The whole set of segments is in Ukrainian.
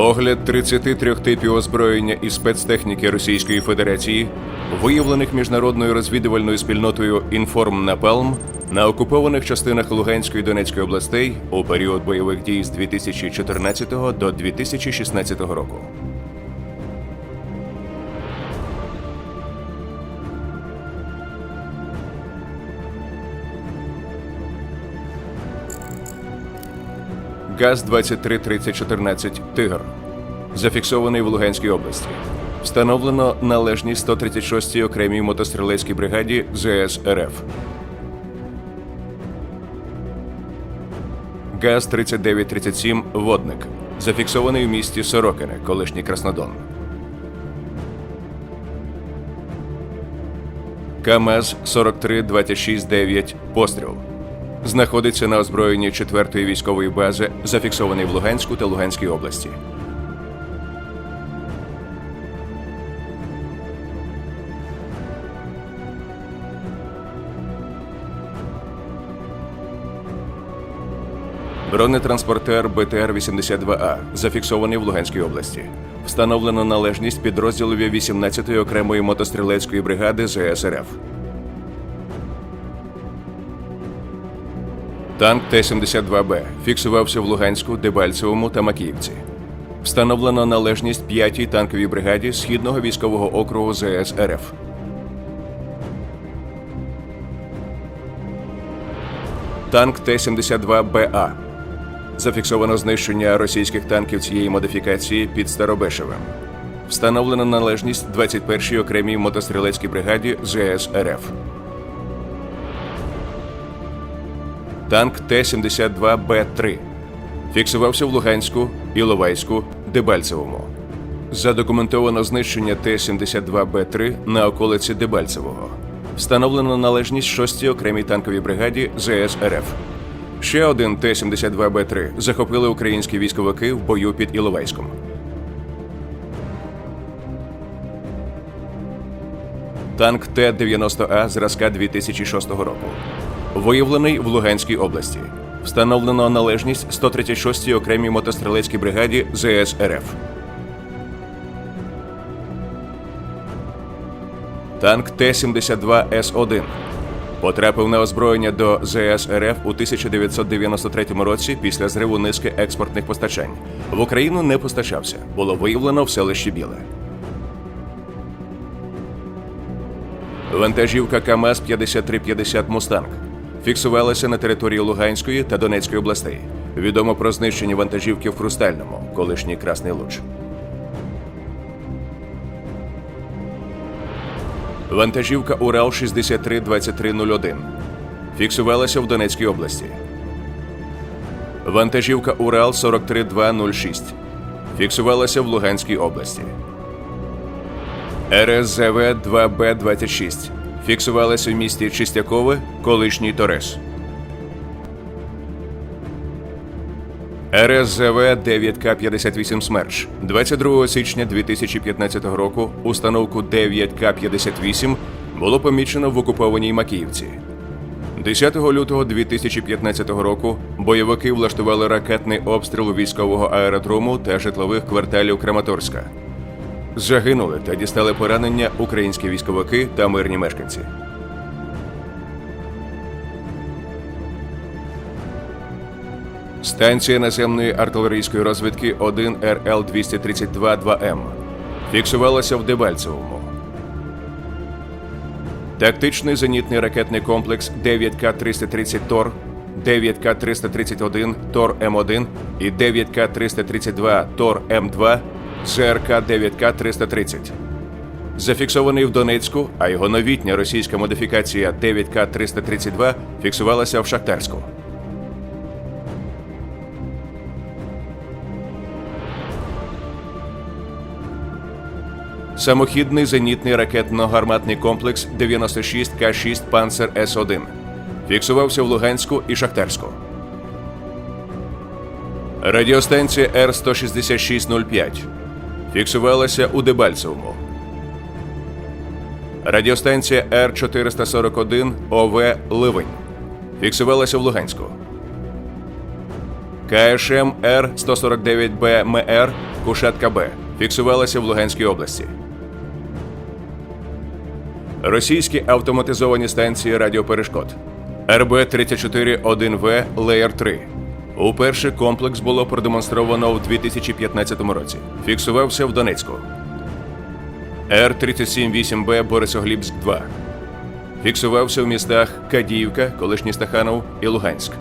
Огляд 33 типів озброєння і спецтехніки Російської Федерації, виявлених міжнародною розвідувальною спільнотою Інформ Напалм на окупованих частинах Луганської і Донецької областей у період бойових дій з 2014 до 2016 року. ГАЗ-233014 «Тигр» зафіксований в Луганській області. Встановлено належність 136-й окремій мотострілецькій бригаді ЗС РФ. ГАЗ-3937 «Водник» зафіксований в місті Сорокине, колишній Краснодон. КАМАЗ 43269 «Постріл» знаходиться на озброєнні 4-ї військової бази, зафіксований в Луганську та Луганській області. Бронетранспортер БТР-82А зафіксований в Луганській області. Встановлено належність підрозділові 18-ї окремої мотострілецької бригади ЗСРФ. Танк Т-72Б фіксувався в Луганську, Дебальцевому та Макіївці. Встановлено належність 5-й танковій бригаді Східного військового округу ЗС РФ. Танк Т-72БА. Зафіксовано знищення російських танків цієї модифікації під Старобешевим. Встановлено належність 21-й окремій мотострілецькій бригаді ЗС РФ. Танк Т-72Б3 фіксувався в Луганську, Іловайську, Дебальцевому. Задокументовано знищення Т-72Б3 на околиці Дебальцевого. Встановлено належність 6-й окремій танковій бригаді ЗС РФ. Ще один Т-72Б3 захопили українські військовики в бою під Іловайськом. Танк Т-90А зразка 2006 року. Виявлений в Луганській області. Встановлено належність 136-й окремій мотострілецькій бригаді ЗС РФ. Танк Т-72С1 потрапив на озброєння до ЗС РФ у 1993 році після зриву низки експортних постачань. В Україну не постачався. Було виявлено в селищі Біле. Вантажівка КАМАЗ 5350 Мустанг фіксувалася на території Луганської та Донецької областей. Відомо про знищення вантажівки в Хрустальному, колишній Красний Луч. Вантажівка Урал 632301 фіксувалася в Донецькій області. Вантажівка Урал 43206 фіксувалася в Луганській області. РСЗВ 2Б26 фіксувалася в місті Чистякове, колишній Торес. РСЗВ 9К58 Смерч 22 січня 2015 року установку 9К58 було помічено в окупованій Макіївці. 10 лютого 2015 року бойовики влаштували ракетний обстріл військового аеродрому та житлових кварталів Краматорська. Загинули та дістали поранення українські військовики та мирні мешканці. Станція наземної артилерійської розвідки 1 РЛ 232 2М фіксувалася в Дебальцевому. Тактичний зенітний ракетний комплекс 9К-330 ТОР, 9К-331 ТОР М1 і 9К-332 ТОР М2 ЗРК 9К-330. Зафіксований в Донецьку, а його новітня російська модифікація 9К-332 фіксувалася в Шахтарську. Самохідний зенітний ракетно-гарматний комплекс 96К6 Панцер С1 фіксувався в Луганську і Шахтарську. Радіостанція Р-16605 фіксувалася у Дебальцевому. Радіостанція Р-441 ОВ Ливень фіксувалася в Луганську. КШМ Р-149Б МР Кушатка Б фіксувалася в Луганській області. Російські автоматизовані станції радіоперешкод. РБ-34-1В Леєр 3. Уперше комплекс було продемонстровано в 2015 році. Фіксувався в Донецьку. Р-37-8Б Борисоглібськ 2. Фіксувався в містах Кадіївка, колишній Стаханов і Луганськ.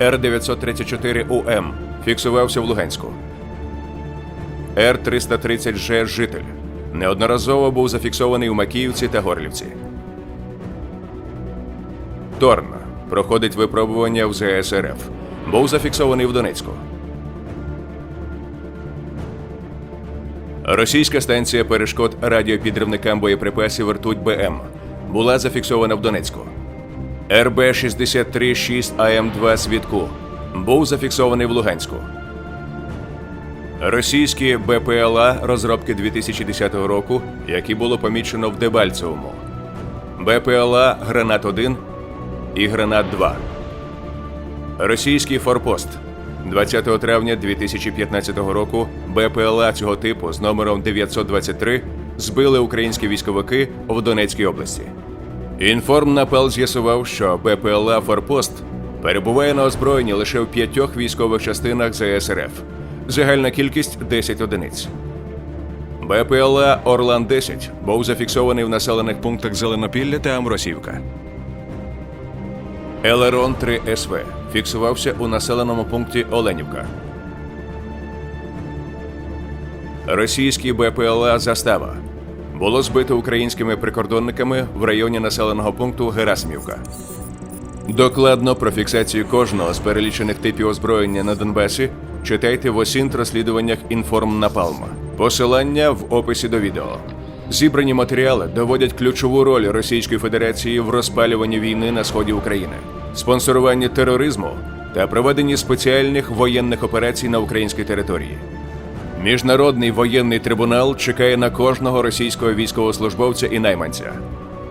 Р-934УМ фіксувався в Луганську. Р-330Ж Житель неодноразово був зафіксований у Макіївці та Горлівці. Торн проходить випробування в ЗСРФ. Був зафіксований в Донецьку. Російська станція перешкод радіопідривникам боєприпасів ртуть БМ була зафіксована в Донецьку. РБ-63-6 АМ-2 Свідку був зафіксований в Луганську. Російські БПЛА розробки 2010 року, які було помічено в Дебальцевому. БПЛА Гранат 1 і Гранат 2. Російський форпост 20 травня 2015 року БПЛА цього типу з номером 923 збили українські військовики в Донецькій області. Інформнапал з'ясував, що БПЛА Форпост перебуває на озброєнні лише в п'ятьох військових частинах ЗСРФ. Загальна кількість 10 одиниць. БПЛА Орлан 10 був зафіксований в населених пунктах Зеленопілля та Амросівка. Елерон 3 СВ фіксувався у населеному пункті Оленівка. Російський БПЛА Застава було збито українськими прикордонниками в районі населеного пункту Герасимівка. Докладно про фіксацію кожного з перелічених типів озброєння на Донбасі читайте в осінт розслідуваннях Інформнапалма. Посилання в описі до відео. Зібрані матеріали доводять ключову роль Російської Федерації в розпалюванні війни на сході України, спонсоруванні тероризму та проведенні спеціальних воєнних операцій на українській території. Міжнародний воєнний трибунал чекає на кожного російського військовослужбовця і найманця.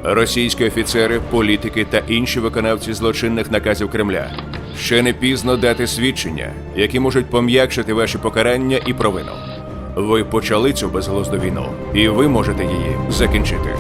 Російські офіцери, політики та інші виконавці злочинних наказів Кремля. Ще не пізно дати свідчення, які можуть пом'якшити ваші покарання і провину. Ви почали цю безглузду війну, і ви можете її закінчити.